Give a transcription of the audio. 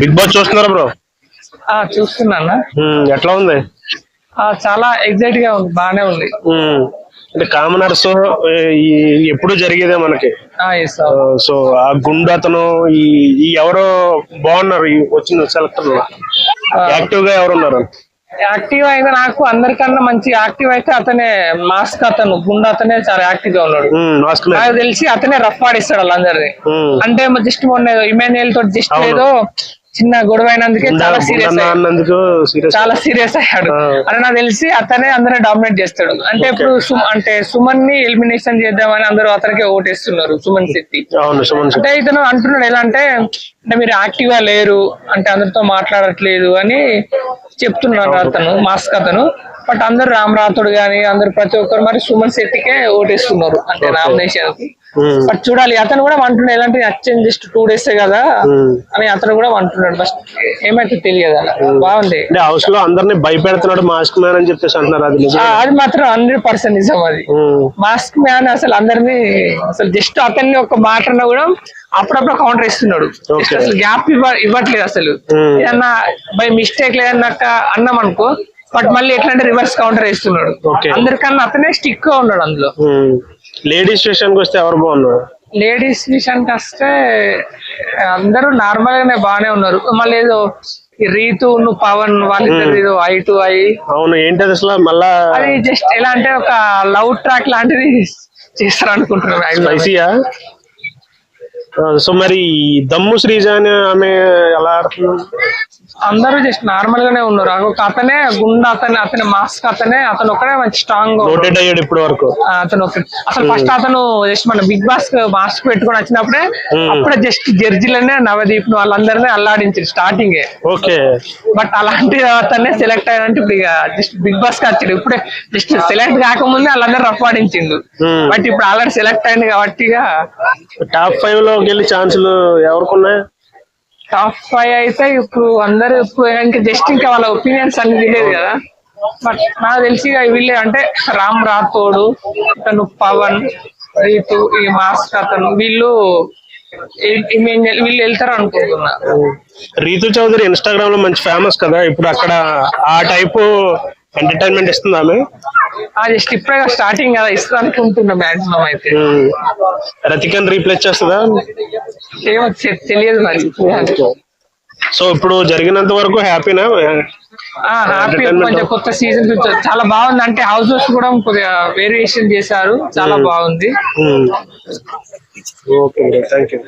Big boss చూస్తున్నారా bro? ఆ చూస్తున్నా ఎట్లా ఉంది? ఆ చాలా ఎగ్జైట్గా ఉంది బాగానే ఉంది. అంటే కామనర్స్ ఎప్పుడు జరిగేదే మనకి. సో ఆ గుండు అతను ఈ ఎవరో బాగున్నారు వచ్చిన సెలెక్టర్ యాక్టివ్గా ఎవరు ఉన్నారు యాక్టివ్ అయితే నాకు అందరికన్నా మంచి యాక్టివ్ అయితే అతనే మాస్క్ అతను గుండు అతనే చాలా యాక్టివ్గా ఉన్నాడు నాకు తెలిసి అతనే రఫ్ ఆడిస్తాడు ఉమ్. అంటే జస్ట్ మొన్న ఇమాన్యుయల్ తోటి జస్ట్. ఏదో చిన్న గొడవ అయినందుకే చాలా సీరియస్ చాలా సీరియస్ అయ్యాడు. అని నాకు తెలిసి అతనే అందరూ డామినేట్ చేస్తాడు. అంటే ఇప్పుడు అంటే సుమన్ని ఎలిమినేషన్ చేద్దామని అందరూ అతనికి ఓటేస్తున్నారు సుమన్ శెట్టి. సుమన్ అంటే ఇతను అంటున్నాడు ఎలా అంటే అంటే మీరు యాక్టివ్గా లేరు అంటే అందరితో మాట్లాడట్లేదు అని చెప్తున్నాడు అతను మాస్క్ అతను. బట్ అందరు రామ్ రాథోడ్ గాని అందరు ప్రతి ఒక్కరు మరి సుమన్ శెట్టికే ఓటేస్తున్నారు అంటే నామినేషన్కి బట్ చూడాలి అతను కూడా అంటున్నాడు ఎలాంటి అచ్చన్ జస్ట్ టూ డేస్ కదా? ఉమ్. అని అతను కూడా అంటున్నాడు బట్ ఏమైతే తెలియదు? అలా బాగుంది. అంటే హౌస్లో అందరినీ భయపెడుతున్నాడు మాస్క్ మ్యాన్ అని చెప్పేసి అంటున్నారు అది అది మాత్రం హండ్రెడ్ పర్సెంట్ నిజం అది. మాస్క్ మ్యాన్ అసలు అందరినీ అసలు జస్ట్ అతన్ని ఒక మాట కూడా అప్పుడప్పుడు కౌంటర్ ఇస్తున్నాడు. అసలు గ్యాప్ ఇవ్వ ఇవ్వట్లేదు అసలు. Hmm. ఏదన్నా బై మిస్టేక్ లేదన్నాక అన్నాం అనుకో బట్ మళ్ళీ ఎట్లంటే రివర్స్ కౌంటర్ ఇస్తున్నాడు Okay. అందరికన్నా అతనే స్టిక్గా ఉన్నాడు అందులో. లేడీస్ విషయానికి వస్తే ఎవరు బాగున్నారు? లేడీస్ విషయానికి వస్తే అందరూ నార్మల్ గానే బాగానే ఉన్నారు. మళ్ళీ ఏదో రీతు పవన్ వాళ్ళిద్దరు ఏదో ఐ టు ఐ అవును ఏంటది అసలు? మళ్ళా అది జస్ట్ ఎలా అంటే ఒక లవ్ ట్రాక్ లాంటిది చేస్తారు అనుకుంటున్నాను సో మరి దమ్ము శ్రీజ అని ఆమె ఎలా ఆడుతుంది? అందరూ జస్ట్ నార్మల్ గానే ఉన్నారు. ఒక అతనే గుండె అతనే అతని మాస్క్ అతనే అతను ఒకడే మంచి స్ట్రాంగ్ అయ్యాడు ఇప్పటి వరకు. అతను అసలు ఫస్ట్ అతను జస్ట్ మన బిగ్ బాస్ మాస్క్ పెట్టుకొని వచ్చినప్పుడే Hmm. అప్పుడే జస్ట్ జడ్జిలనే నవదీప్ వాళ్ళందరినీ అల్లాడించారు స్టార్టింగ్ ఓకే బట్ అలాంటి అతనే సెలెక్ట్ అయ్యారంటే ఇప్పుడు ఇక జస్ట్ బిగ్ బాస్కి వచ్చాడు. ఇప్పుడే జస్ట్ సెలెక్ట్ కాకముందే వాళ్ళందరూ రఫ్ ఆడించిండు. Hmm. బట్ ఇప్పుడు ఆల్రెడీ సెలెక్ట్ అయింది కాబట్టి టాప్ ఫైవ్లోకి వెళ్ళి ఛాన్సులు ఎవరికి ఉన్నాయి టాప్ ఫైవ్ అయితే ఇప్పుడు అందరూ ఇప్పుడు జస్ట్ ఇంకా వాళ్ళ ఒపీనియన్స్ అన్ని తెలియదు కదా. బట్ నాకు తెలిసి వీళ్ళే అంటే రామ్ రాథోడు తను పవన్ రీతు ఈ మాస్క్ అతను వీళ్ళు వీళ్ళు వెళ్తారు అనుకుంటున్నా. రీతు చౌదరి ఇన్స్టాగ్రామ్లో మంచి ఫేమస్ కదా. ఇప్పుడు అక్కడ ఆ టైపు ఎంటర్టైన్మెంట్ ఇస్తుంది ఆమె. జస్ట్ ఇప్పుడే స్టార్టింగ్ కదా ఇస్తా అనుకుంటున్నా మాక్సిమం అయితే. రతికన్ రీప్లేస్ చేస్తుందా? ఏమో తెలియదు మరి. సో ఇప్పుడు జరిగినంత వరకు హ్యాపీనా? హ్యాపీ కొంచెం కొత్త సీజన్ చాలా బాగుంది. అంటే హౌసెస్ కూడా కొద్దిగా వేరియేషన్ చేశారు. చాలా బాగుంది. Okay thank you